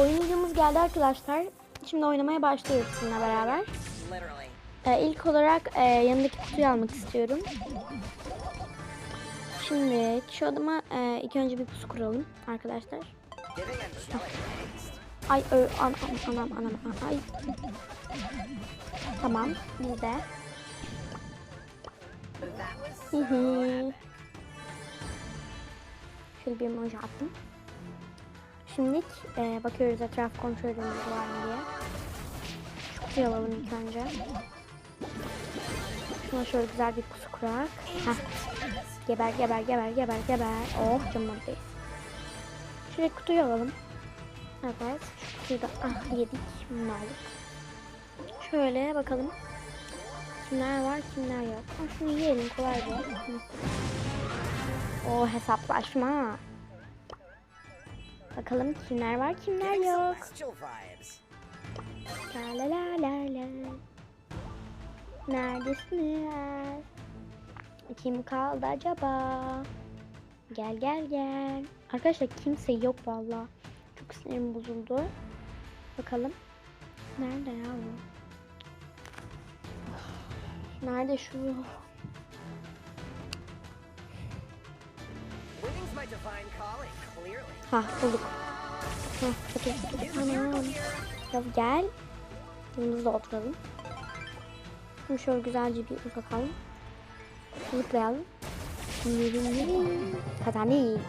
oyun videomuz geldi arkadaşlar. Şimdi oynamaya başlıyoruz sizinle beraber. Ee, ilk olarak e, yanındaki kutuyu almak istiyorum. Şimdi şu adıma e, ilk önce bir pusu kuralım arkadaşlar. Ay ö, an, an, anam anam an- ay. Tamam biz de. Şöyle bir emoji attım. Şimdi e, bakıyoruz etraf kontrolümüz var mı diye. Kutuyu alalım ilk önce. Şuna şöyle güzel bir pusu kurak. Heh. Geber geber geber geber geber. Oh canımdayız. Şöyle kutuyu alalım. Evet. Şu kutuyu da ah yedik. Aldık. Şöyle bakalım. Kimler var kimler yok. Ha, şunu yiyelim kolay bu. O hesaplaşma. Bakalım kimler var kimler yok. La la la la la. Neredesiniz? Kim kaldı acaba? Gel gel gel. Arkadaşlar kimse yok valla. Çok sinirim bozuldu. Bakalım. Nerede ya bu? Nerede şu? Ha bulduk. Ha here Anam. Biraz gel. Yanımızda oturalım. Şimdi şöyle güzelce bir uzatalım. Zıplayalım. Kazandık.